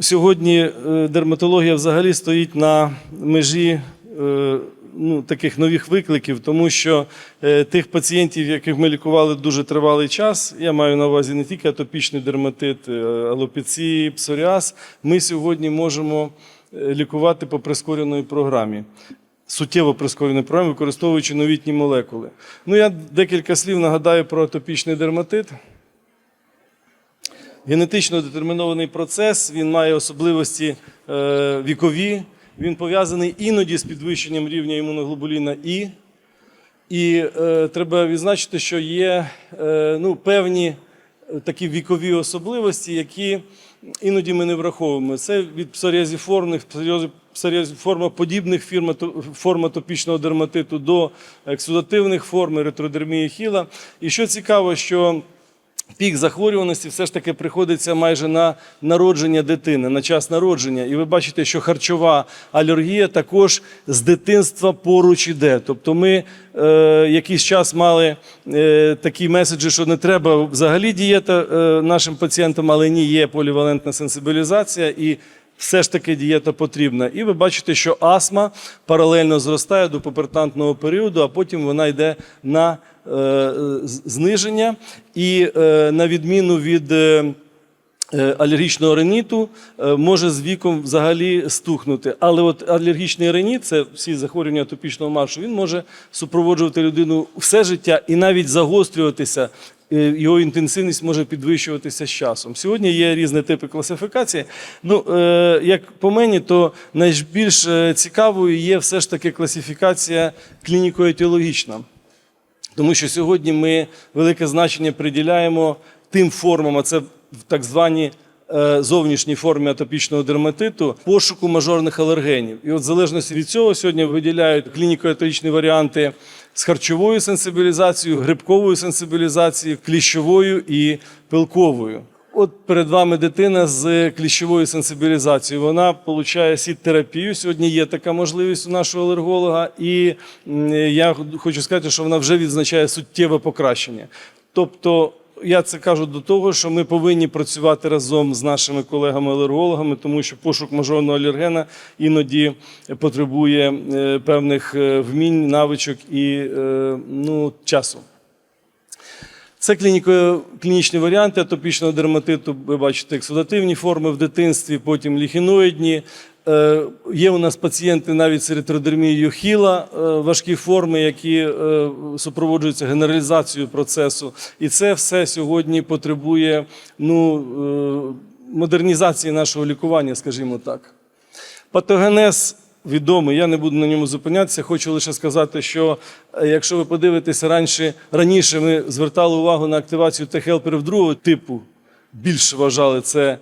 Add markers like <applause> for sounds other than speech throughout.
Сьогодні е, дерматологія взагалі стоїть на межі е, ну, таких нових викликів, тому що е, тих пацієнтів, яких ми лікували дуже тривалий час, я маю на увазі не тільки атопічний дерматит, алопеції, псоріаз, ми сьогодні можемо лікувати по прискореної програмі. Суттєво прискореної програмі, використовуючи новітні молекули. Ну, я декілька слів нагадаю про атопічний дерматит. Генетично детермінований процес, він має особливості е, вікові, він пов'язаний іноді з підвищенням рівня імуноглобуліна І. І е, треба відзначити, що є е, ну, певні е, такі вікові особливості, які іноді ми не враховуємо. Це від псоріазіформних, псоріазіформоподібних форм атопічного дерматиту до ексудативних форм еритродермії хіла. І що цікаво, що Пік захворюваності все ж таки приходиться майже на народження дитини, на час народження. І ви бачите, що харчова алергія також з дитинства поруч іде. Тобто ми е, якийсь час мали е, такі меседжі, що не треба взагалі дієта е, нашим пацієнтам, але ні, є полівалентна сенсибілізація і все ж таки дієта потрібна. І ви бачите, що астма паралельно зростає до пупертантного періоду, а потім вона йде на е, зниження. І е, на відміну від е, е, алергічного риніту, е, може з віком взагалі стухнути. Але от алергічний реніт, це всі захворювання атопічного маршу, він може супроводжувати людину все життя і навіть загострюватися. Е, Його інтенсивність може підвищуватися з часом. Сьогодні є різні типи класифікації. Ну, е, як по мені, то найбільш е, цікавою є все ж таки класифікація клініко-етіологічна. Тому що сьогодні ми велике значення приділяємо тим формам, а це так звані е, зовнішні форми атопічного дерматиту, пошуку мажорних алергенів. І от в залежності від цього сьогодні виділяють клініко-етичні варіанти з харчовою сенсибілізацією, грибковою сенсибілізацією, кліщовою і пилковою. От перед вами дитина з кліщовою сенсибілізацією. Вона получає сіт-терапію. Сьогодні є така можливість у нашого алерголога, і я хочу сказати, що вона вже відзначає суттєве покращення. Тобто, я це кажу до того, що ми повинні працювати разом з нашими колегами-алергологами, тому що пошук мажорного алергена іноді потребує е, певних е, вмінь, навичок і е, ну, часу. Це клінічні варіанти атопічного дерматиту. Ви бачите ексудативні форми в дитинстві, потім ліхіноїдні. Е, є у нас пацієнти навіть з еритродермією хіла, е, важкі форми, які е, супроводжуються генералізацією процесу. І це все сьогодні потребує ну, модернізації нашого лікування, скажімо так. Патогенез відомий, я не буду на ньому зупинятися. Хочу лише сказати, що якщо ви подивитеся раніше, раніше ми звертали увагу на активацію Т-хелперів другого типу, більше вважали це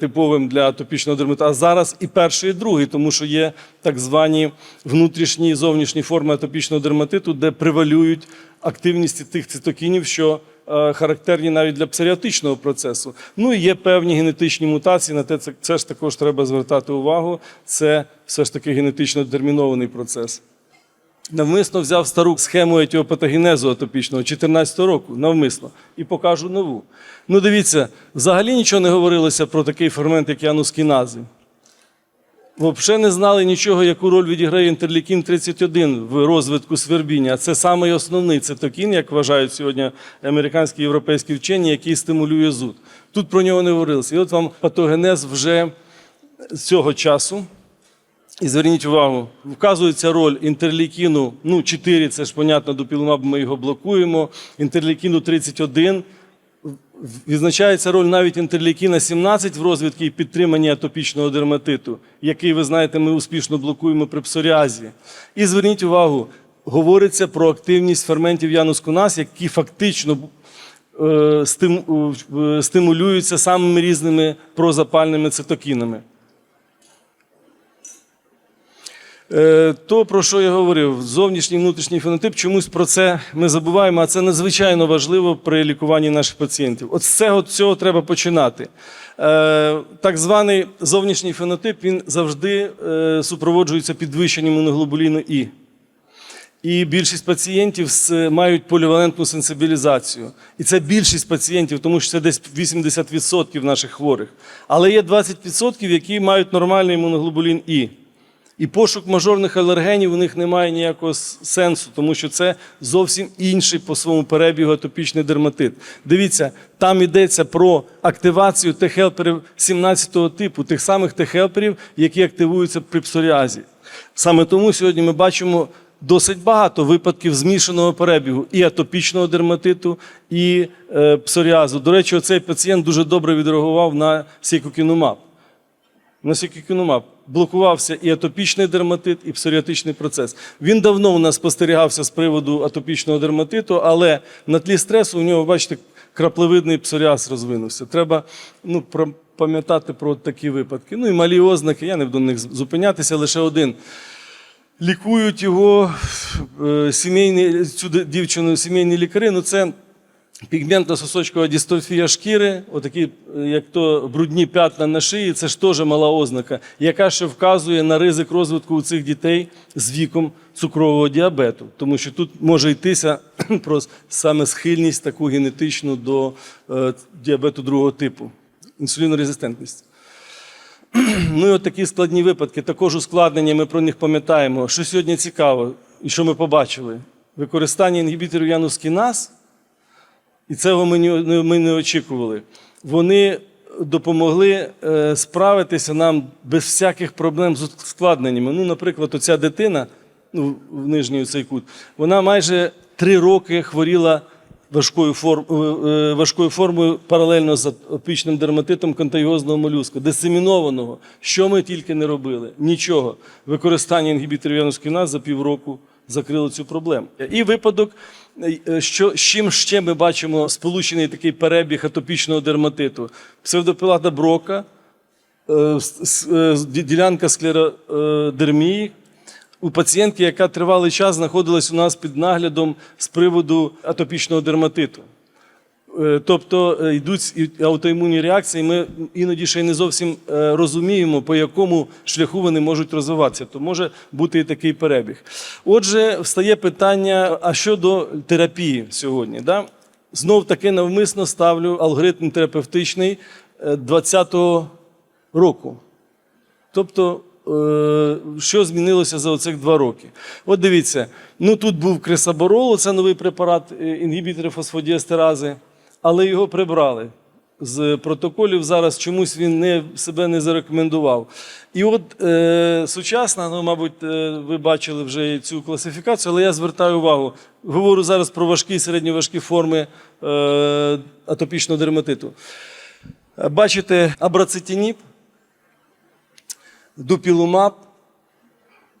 типовим для атопічного дерматиту, а зараз і перший, і другий, тому що є так звані внутрішні і зовнішні форми атопічного дерматиту, де превалюють активність тих цитокінів, що е, характерні навіть для псоріатичного процесу. Ну і є певні генетичні мутації, на те це, це ж також треба звертати увагу. Це все ж таки генетично детермінований процес. Навмисно взяв стару схему етіопатогенезу атопічного 14 року, навмисно, і покажу нову. Ну, дивіться, взагалі нічого не говорилося про такий фермент, як янускінази. Взагалі не знали нічого, яку роль відіграє інтерлікін 31 в розвитку свербіння. Це самий основний цитокін, як вважають сьогодні американські і європейські вчені, який стимулює зуд. Тут про нього не говорилося. І от вам патогенез вже з цього часу. І зверніть увагу, вказується роль інтерлікіну, ну 4, це ж понятно, до пілумабу ми його блокуємо. Інтерлікіну 31. Відзначається роль навіть інтерлікіна 17 в розвитку і підтриманні атопічного дерматиту, який, ви знаєте, ми успішно блокуємо при псоріазі. І зверніть увагу, говориться про активність ферментів Янус Кунас, які фактично е, стим- е, стимулюються самими різними прозапальними цитокінами. Е, То, про що я говорив, зовнішній внутрішній фенотип, чомусь про це ми забуваємо, а це надзвичайно важливо при лікуванні наших пацієнтів. От з цього, цього треба починати. Е, Так званий зовнішній фенотип він завжди е, супроводжується підвищенням імуноглобуліну І. І більшість пацієнтів мають полівалентну сенсибілізацію. І це більшість пацієнтів, тому що це десь 80% наших хворих. Але є 20%, які мають нормальний імуноглобулін І. І пошук мажорних алергенів у них немає ніякого сенсу, тому що це зовсім інший по своєму перебігу атопічний дерматит. Дивіться, там йдеться про активацію Т-хелперів 17-го типу, тих самих Т-хелперів, які активуються при псоріазі. Саме тому сьогодні ми бачимо досить багато випадків змішаного перебігу і атопічного дерматиту, і е, псоріазу. До речі, цей пацієнт дуже добре відреагував на сікокінумаб. На сікікінумаб блокувався і атопічний дерматит, і псоріатичний процес. Він давно у нас спостерігався з приводу атопічного дерматиту, але на тлі стресу у нього, бачите, краплевидний псоріаз розвинувся. Треба ну, пам'ятати про такі випадки. Ну і малі ознаки, я не буду на них зупинятися, лише один. Лікують його е, сімейні, цю дівчину сімейні лікарі. Ну це Пігментна сосочкова дистрофія шкіри, отакі, е, як то брудні п'ятна на шиї, це ж теж мала ознака, яка ще вказує на ризик розвитку у цих дітей з віком цукрового діабету. Тому що тут може йтися <clears throat> про саме схильність таку генетичну до е, діабету другого типу, інсулінорезистентність. <clears throat> Ну і от такі складні випадки, також ускладнення, ми про них пам'ятаємо. Що сьогодні цікаво, і що ми побачили? Використання інгібіторів янускіназ, і цього ми не, очікували. Вони допомогли е, справитися нам без всяких проблем з ускладненнями. Ну, наприклад, оця дитина, ну, в нижній цей кут, вона майже три роки хворіла важкою, форм, е, е, важкою формою паралельно з атопічним дерматитом контагіозного молюска, дисемінованого. Що ми тільки не робили? Нічого. Використання інгібіторів за півроку закрило цю проблему. І випадок, е, що, з чим ще ми бачимо сполучений такий перебіг атопічного дерматиту. Псевдопілата брока, е, е, ді- ділянка склеродермії у пацієнтки, яка тривалий час знаходилась у нас під наглядом з приводу атопічного дерматиту. Е, Тобто е, йдуть аутоімунні реакції, ми іноді ще й не зовсім е, розуміємо, по якому шляху вони можуть розвиватися. То може бути і такий перебіг. Отже, встає питання: а щодо терапії сьогодні? Да? Знов таки навмисно ставлю алгоритм терапевтичний е, 20-го року. Тобто, що змінилося за оцих два роки? От дивіться, ну тут був кресаборол, це новий препарат інгібітори фосфодіестерази, але його прибрали. З протоколів зараз чомусь він не, себе не зарекомендував. І от е, сучасна, ну, мабуть, е, ви бачили вже цю класифікацію, але я звертаю увагу. Говорю зараз про важкі і середньоважкі форми е, атопічного дерматиту. Бачите, абрацетиніб, дупілумаб,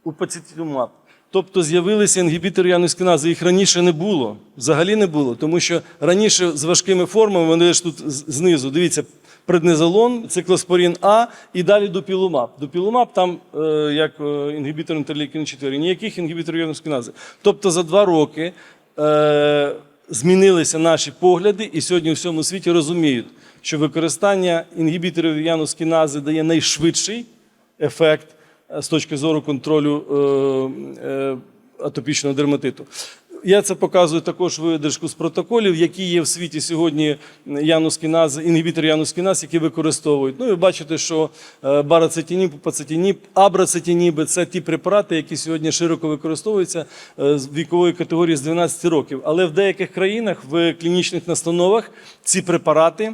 упацитилумаб. Тобто з'явилися інгібітори янускінази, їх раніше не було, взагалі не було, тому що раніше з важкими формами, вони ж тут знизу, дивіться, преднизолон, циклоспорін А і далі дупілумаб. Дупілумаб там е, як е, інгібітор інтерлейкіну 4, ніяких інгібіторів янускінази. Тобто за два роки е, змінилися наші погляди, і сьогодні у всьому світі розуміють, що використання інгібіторів янускінази дає найшвидший ефект з точки зору контролю е, е, атопічного дерматиту. Я це показую також видержку з протоколів, які є в світі сьогодні янускінази, інгібітор янускіназ, які використовують. Ну ви бачите, що е, барацетиніб, пацетиніб, абрацетиніби – це ті препарати, які сьогодні широко використовуються е, з вікової категорії з 12 років. Але в деяких країнах в клінічних настановах ці препарати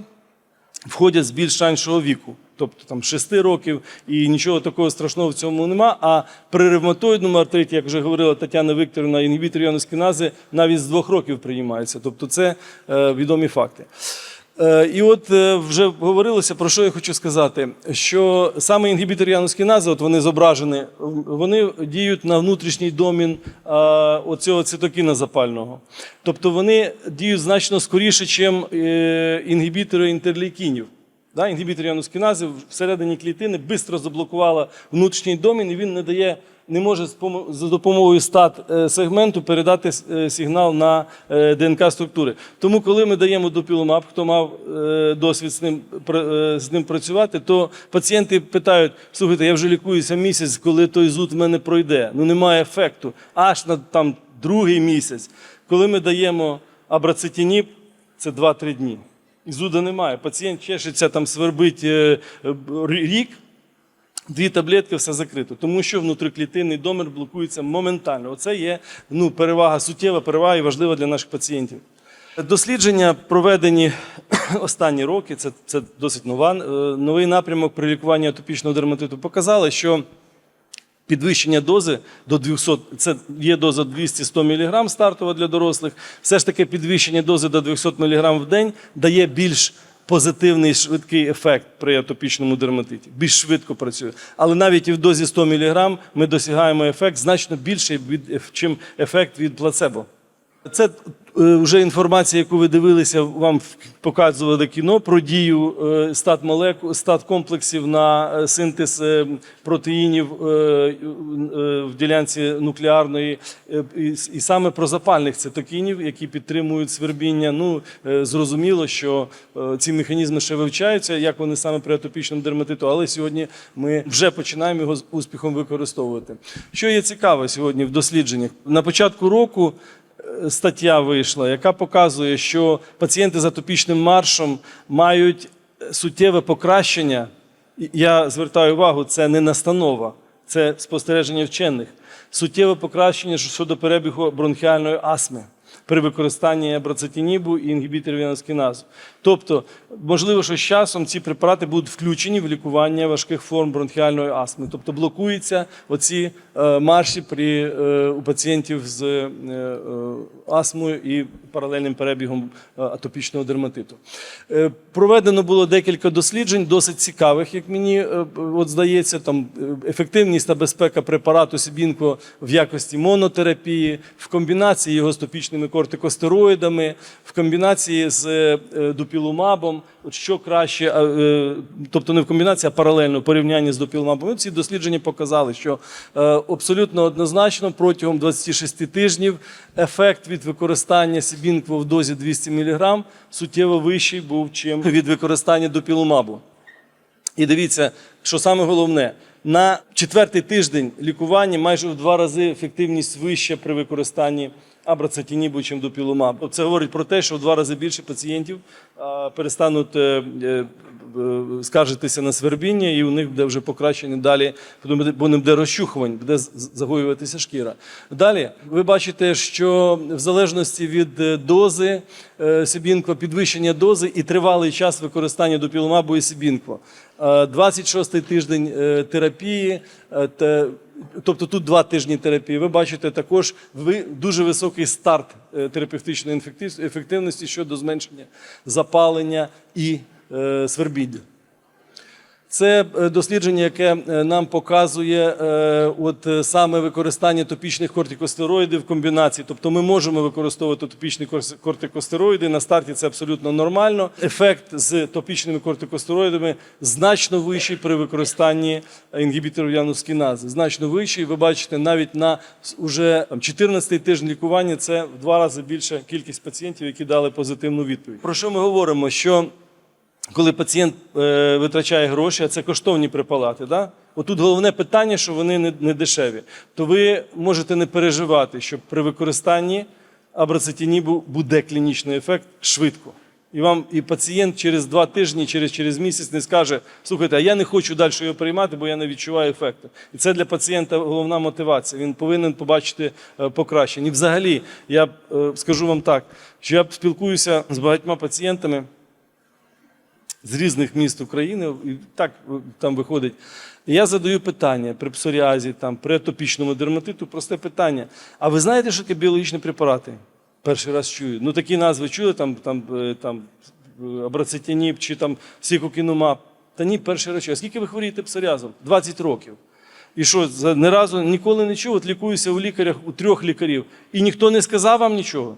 входять з більш раншого віку, тобто там 6 років, і нічого такого страшного в цьому нема. А при ревматоїдному артриті, як вже говорила Тетяна Вікторівна, інгібітор янускінази навіть з 2 років приймаються. Тобто це е, відомі факти. Е, І от е, вже говорилося, про що я хочу сказати, що саме інгібітор янускінази, от вони зображені, вони діють на внутрішній домін оцього цитокіна запального. Тобто вони діють значно скоріше, ніж інгібітори інтерлейкінів. Да, інгібітор янускінази всередині клітини швидко заблокувала внутрішній домін, і він не дає, не може за допомогою стат е, сегменту передати е, сигнал на е, ДНК структури. Тому, коли ми даємо допілумаб, хто мав досвід з ним, з ним працювати, то пацієнти питають: слухайте, я вже лікуюся місяць, коли той зуд в мене пройде. Ну немає ефекту. Аж на там другий місяць. Коли ми даємо абрацетініб, це 2-3 дні. І зуда немає. Пацієнт чешеться, там свербить е, е, рік, Дві таблетки, все закрито, тому що внутріклітинний домір блокується моментально. Оце є ну, перевага, суттєва перевага і важлива для наших пацієнтів. Дослідження проведені <clears throat> останні роки, це, це досить нова, е, новий напрямок при лікуванні атопічного дерматиту показали, що підвищення дози до 200, це є доза 200-100 мг стартова для дорослих. Все ж таки підвищення дози до 200 мг в день дає більш позитивний швидкий ефект при атопічному дерматиті. Більш швидко працює. Але навіть і в дозі 100 мг ми досягаємо ефект значно більший, чим ефект від плацебо. Це вже інформація, яку ви дивилися, вам показували кіно про дію е, стат молекул, стат комплексів на е, синтез е, протеїнів е, е, в ділянці нуклеарної, е, і, саме про запальних цитокінів, які підтримують свербіння. Ну е, зрозуміло, що е, ці механізми ще вивчаються, як вони саме при атопічному дерматиту, але сьогодні ми вже починаємо його з успіхом використовувати. Що є цікаво сьогодні в дослідженнях на початку року е, стаття вийшла, яка показує, що пацієнти з атопічним маршем мають суттєве покращення. Я звертаю увагу, це не настанова, це спостереження вчених. Суттєве покращення щодо перебігу бронхіальної астми при використанні абрацетинібу і інгібіторів віноскіназу. Тобто, можливо, що з часом ці препарати будуть включені в лікування важких форм бронхіальної астми. Тобто блокуються оці е, марші при, е, у пацієнтів з е, астмою і паралельним перебігом атопічного дерматиту. Проведено було декілька досліджень, досить цікавих, як мені от здається, там ефективність та безпека препарату Сібінко в якості монотерапії, в комбінації його з топічними кортикостероїдами, в комбінації з е, е, допілумабом. От що краще, е, тобто не в комбінації, а паралельно в порівнянні з допілумабом. Ці дослідження показали, що абсолютно однозначно протягом 26 тижнів ефект від використання Сібінкво в дозі 200 мг суттєво вищий був, чим від використання допілумабу. І дивіться, що саме головне, на четвертий тиждень лікування майже в два рази ефективність вища при використанні абрацетинібу, чим допілумабу. Це говорить про те, що в два рази більше пацієнтів перестануть е, е, е, скаржитися на свербіння, і у них буде вже покращення далі, бо не буде розчухувань, буде загоюватися шкіра. Далі ви бачите, що в залежності від дози Сібінква, підвищення дози і тривалий час використання допілумабу і Сібінква. Е, 26-й тиждень терапії, те- тобто тут два тижні терапії. Ви бачите також дуже високий старт е, терапевтичної ефективності щодо зменшення запалення і е, свербіння. Це е, дослідження, яке е, нам показує е, от саме використання топічних кортикостероїдів в комбінації. Тобто ми можемо використовувати топічні кортикостероїди. На старті це абсолютно нормально. Ефект з топічними кортикостероїдами значно вищий при використанні інгібіторів янускінази. Значно вищий. Ви бачите, навіть на уже 14-й тиждень лікування це в два рази більша кількість пацієнтів, які дали позитивну відповідь. Про що ми говоримо? Що коли пацієнт е, витрачає гроші, а це коштовні препарати, да? отут головне питання, що вони не, не дешеві, то ви можете не переживати, що при використанні абрацетинібу буде клінічний ефект швидко. І вам і пацієнт через два тижні, через, через місяць не скаже: слухайте, а я не хочу далі його приймати, бо я не відчуваю ефекту. І це для пацієнта головна мотивація. Він повинен побачити е, покращення. І взагалі, я е, скажу вам так, що я спілкуюся з багатьма пацієнтами з різних міст України, і так е, там виходить. Я задаю питання при псоріазі, там, при атопічному дерматиту, просте питання. А ви знаєте, що таке біологічні препарати? Перший раз чую. Ну такі назви чули, там, там, е, там е, абрацетиніб чи там сікокінумаб. Та ні, перший раз чую. А скільки ви хворієте псоріазом? 20 років. І що, ні разу ніколи не чув, от лікуюся у лікарях, у трьох лікарів. І ніхто не сказав вам нічого.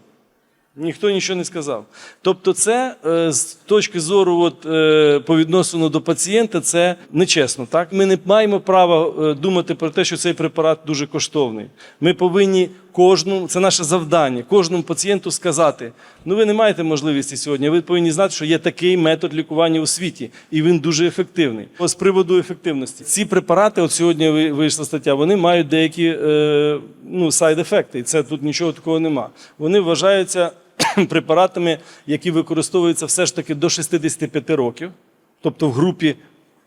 Ніхто нічого не сказав. Тобто, це е, з точки зору от, е, по відносину до пацієнта, це нечесно. Так? Ми не маємо права е, думати про те, що цей препарат дуже коштовний. Ми повинні кожному, це наше завдання, кожному пацієнту сказати: ну ви не маєте можливості сьогодні. Ви повинні знати, що є такий метод лікування у світі, і він дуже ефективний. З приводу ефективності, ці препарати, от сьогодні ви- вийшла стаття, вони мають деякі е, ну, сайд-ефекти. І це тут нічого такого нема. Вони вважаються <clears throat> препаратами, які використовуються все ж таки до 65 років, тобто в групі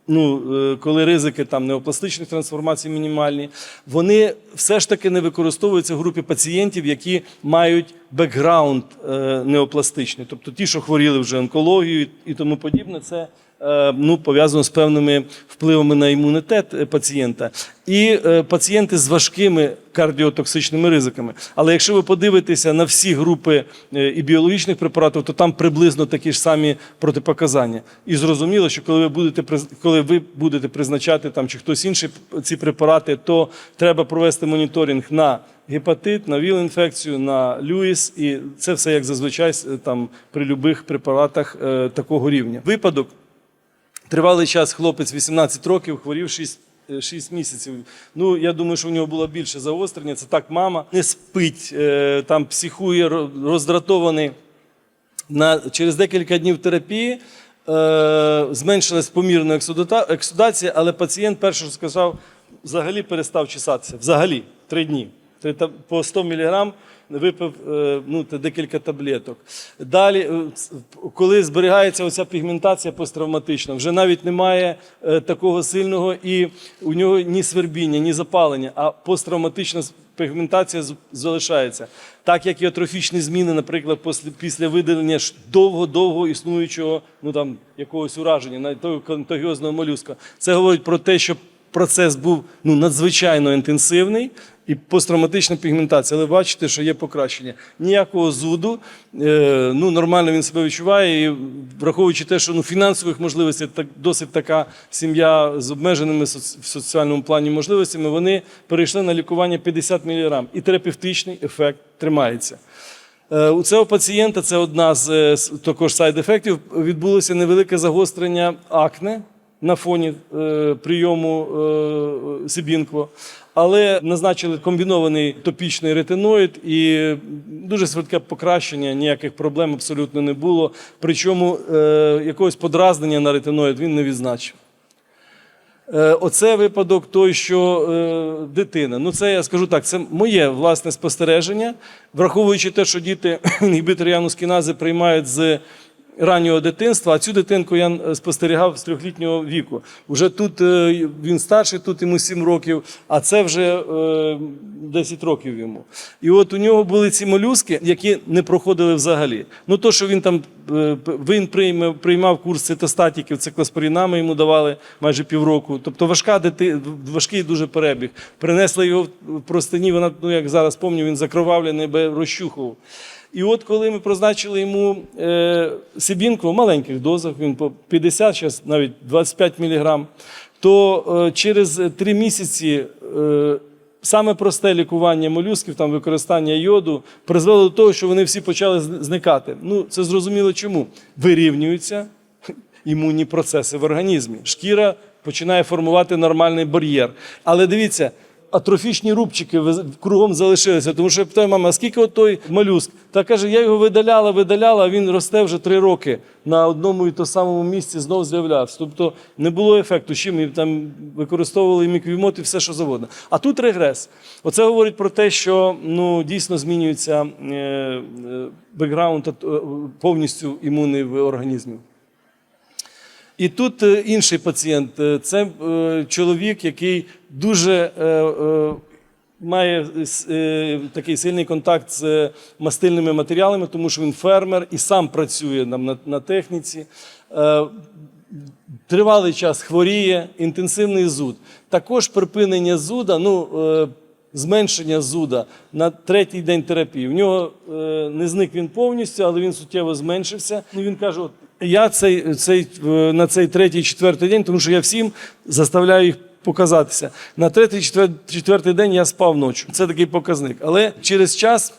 ну, е, коли ризики там неопластичних трансформацій мінімальні, вони все ж таки не використовуються в групі пацієнтів, які мають бекграунд е, неопластичний, тобто ті, що хворіли вже онкологією і тому подібне, це ну, пов'язано з певними впливами на імунітет е, пацієнта. І е, пацієнти з важкими кардіотоксичними ризиками. Але якщо ви подивитеся на всі групи е, і біологічних препаратів, то там приблизно такі ж самі протипоказання. І зрозуміло, що коли ви будете коли ви будете призначати там чи хтось інший ці препарати, то треба провести моніторинг на гепатит, на ВІЛ-інфекцію, на Люїс, і це все як зазвичай там при будь-яких препаратах е, такого рівня. Випадок Тривалий час хлопець 18 років, хворів 6, 6 місяців. Ну, я думаю, що в нього було більше загострення. Це так мама не спить, е, там психує, роздратований. На, через декілька днів терапії е, зменшилась помірна ексудація, але пацієнт перше, сказав, взагалі перестав чесатися. Взагалі, три дні. По 100 мг випив е, ну, декілька таблеток. Далі, е, коли зберігається оця пігментація посттравматична, вже навіть немає е, такого сильного і у нього ні свербіння, ні запалення, а посттравматична пігментація залишається. Так як і атрофічні зміни, наприклад, після, видалення довго-довго існуючого ну, там, якогось ураження, навіть того контагіозного молюска. Це говорить про те, що процес був ну, надзвичайно інтенсивний і посттравматична пігментація. Але бачите, що є покращення. Ніякого зуду, е, ну, нормально він себе відчуває. І враховуючи те, що ну, фінансових можливостей так, досить така сім'я з обмеженими соц- в соціальному плані можливостями, вони перейшли на лікування 50 мг. І терапевтичний ефект тримається. Е, У цього пацієнта це одна з е, також сайд-ефектів. Відбулося невелике загострення акне на фоні е, прийому е, Сибінкво. Але назначили комбінований топічний ретиноїд і дуже швидке покращення, ніяких проблем абсолютно не було. Причому е, якогось подразнення на ретиноїд він не відзначив. Е, Оце випадок той, що е, дитина. Ну, це я скажу так, це моє власне спостереження, враховуючи те, що діти <clears throat> інгібітор янускінази приймають з раннього дитинства, а цю дитинку я е, спостерігав з трьохлітнього віку. Уже тут е, він старший, тут йому 7 років, а це вже е, 10 років йому. І от у нього були ці молюски, які не проходили взагалі. Ну, то, що він там е, він приймав, приймав курс цитостатіків, циклоспорінами йому давали майже півроку. Тобто важка дити, важкий дуже перебіг. Принесли його в простині, вона, ну як зараз пам'ятаю, він закровавлений, бе розчухував. І от коли ми призначили йому е, сибінку в маленьких дозах, він по 50, зараз навіть 25 мг, то е, через три місяці е, саме просте лікування молюсків, там використання йоду, призвело до того, що вони всі почали зникати. Ну, це зрозуміло чому. Вирівнюються <laughs> імунні процеси в організмі. Шкіра починає формувати нормальний бар'єр. Але дивіться, атрофічні рубчики кругом залишилися. Тому що я питаю, мама, а скільки от той малюск? Та каже, я його видаляла, видаляла, а він росте вже три роки на одному і то самому місці знов з'являвся. Тобто не було ефекту. Чим і там використовували міквімот і все, що завгодно. А тут регрес. Оце говорить про те, що ну, дійсно змінюється е, е, бекграунд е, повністю імунний в організмі. І тут е, інший пацієнт. Е, Це е, чоловік, який дуже має такий сильний контакт з мастильними матеріалами, тому що він фермер і сам працює нам на, техніці. Тривалий час хворіє, інтенсивний зуд. Також припинення зуда, ну, зменшення зуда на третій день терапії. В нього не зник він повністю, але він суттєво зменшився. Ну, він каже: от, я цей, цей, е, на цей третій, четвертий день, тому що я всім заставляю їх показатися. На третій, четвертий день я спав ночі. Це такий показник. Але через час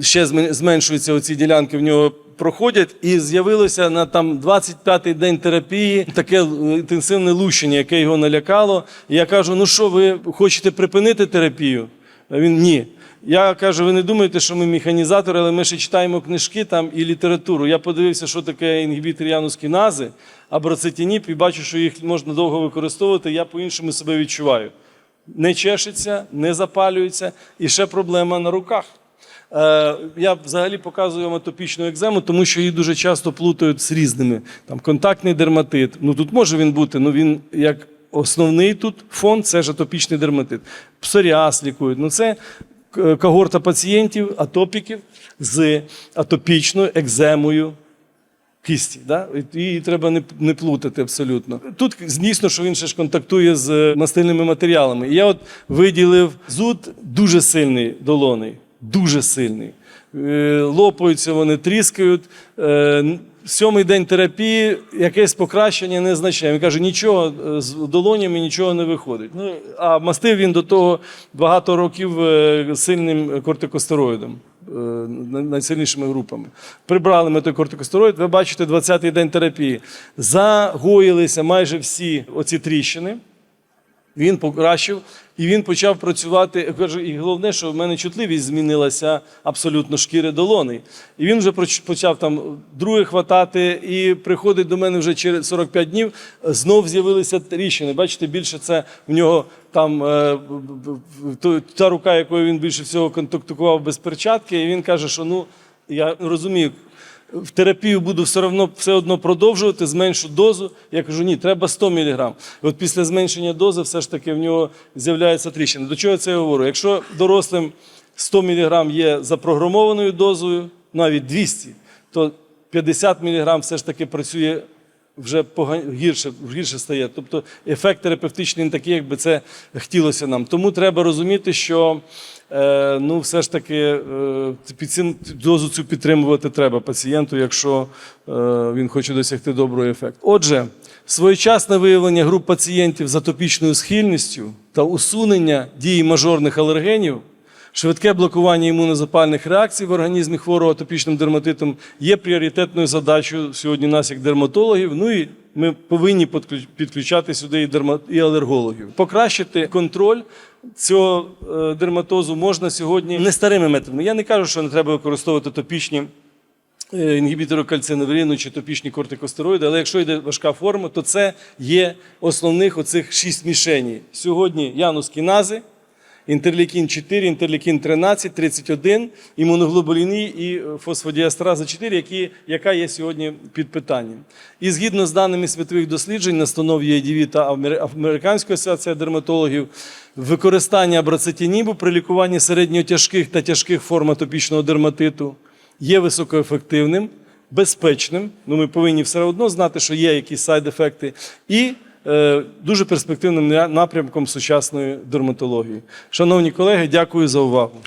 ще зменшуються оці ділянки в нього проходять, і з'явилося на там 25-й день терапії таке е, інтенсивне лущення, яке його налякало. І я кажу: ну що, ви хочете припинити терапію? А він ні. Я кажу, ви не думаєте, що ми механізатори, але ми ще читаємо книжки там і літературу. Я подивився, що таке інгібітор янускінази, аброцетініп, і бачу, що їх можна довго використовувати. Я по-іншому себе відчуваю. Не чешеться, не запалюється, і ще проблема на руках. Е, Я взагалі показую вам атопічну екзему, тому що її дуже часто плутають з різними. Там контактний дерматит. Ну тут може він бути, ну він як основний тут фон це ж атопічний дерматит. Псоріаз лікують. Ну це когорта пацієнтів, атопіків з атопічною екземою кисті. Да? Її треба не, не плутати абсолютно. Тут звісно, що він ще ж контактує з мастильними матеріалами. Я от виділив зуд дуже сильний долоний, дуже сильний. Е, Лопаються вони, тріскають. Сьомий день терапії, якесь покращення незначне. Він каже, нічого е, з долонями нічого не виходить. Ну, а мастив він до того багато років е, сильним кортикостероїдом е, найсильнішими групами. Прибрали ми той кортикостероїд, ви бачите 20-й день терапії. Загоїлися майже всі оці тріщини. Він покращив і він почав працювати. Я кажу, і головне, що в мене чутливість змінилася абсолютно шкіри долони. І він вже почав там друге хватати, і приходить до мене вже через 45 днів. Знов з'явилися тріщини. Бачите, більше це в нього там е, та рука, якою він більше всього контактував без перчатки. І він каже, що ну я розумію. В терапію буду все одно, все одно продовжувати, зменшу дозу. Я кажу, ні, треба 100 мг. От після зменшення дози все ж таки в нього з'являється тріщина. До чого я це говорю? Якщо дорослим 100 мг є запрограмованою дозою, навіть 200, то 50 мг все ж таки працює вже гірше, гірше стає. Тобто ефект терапевтичний не такий, як би це хотілося нам. Тому треба розуміти, що е, ну, все ж таки е, цим дозу цю підтримувати треба пацієнту, якщо е, він хоче досягти доброго ефекту. Отже, своєчасне виявлення груп пацієнтів з атопічною схильністю та усунення дії мажорних алергенів. Швидке блокування імунозапальних реакцій в організмі хворого атопічним дерматитом є пріоритетною задачею сьогодні нас як дерматологів. Ну і ми повинні підключати сюди і, дерма... і алергологів. Покращити контроль цього е, дерматозу можна сьогодні не старими методами. Я не кажу, що не треба використовувати топічні е, інгібітори кальциневрину чи топічні кортикостероїди, але якщо йде важка форма, то це є основних оцих шість мішеній. Сьогодні янус кінази, інтерлікін 4, інтерлікін 13, 31, імуноглобулін І і фосфодіастраза 4, які, яка є сьогодні під питанням. І згідно з даними світових досліджень, настанов ЄДВ та Американської асоціації дерматологів, використання абрацетінібу при лікуванні середньотяжких та тяжких форм атопічного дерматиту є високоефективним, безпечним. Ну, ми повинні все одно знати, що є якісь сайд-ефекти, і е, дуже перспективним напрямком сучасної дерматології. Шановні колеги, дякую за увагу.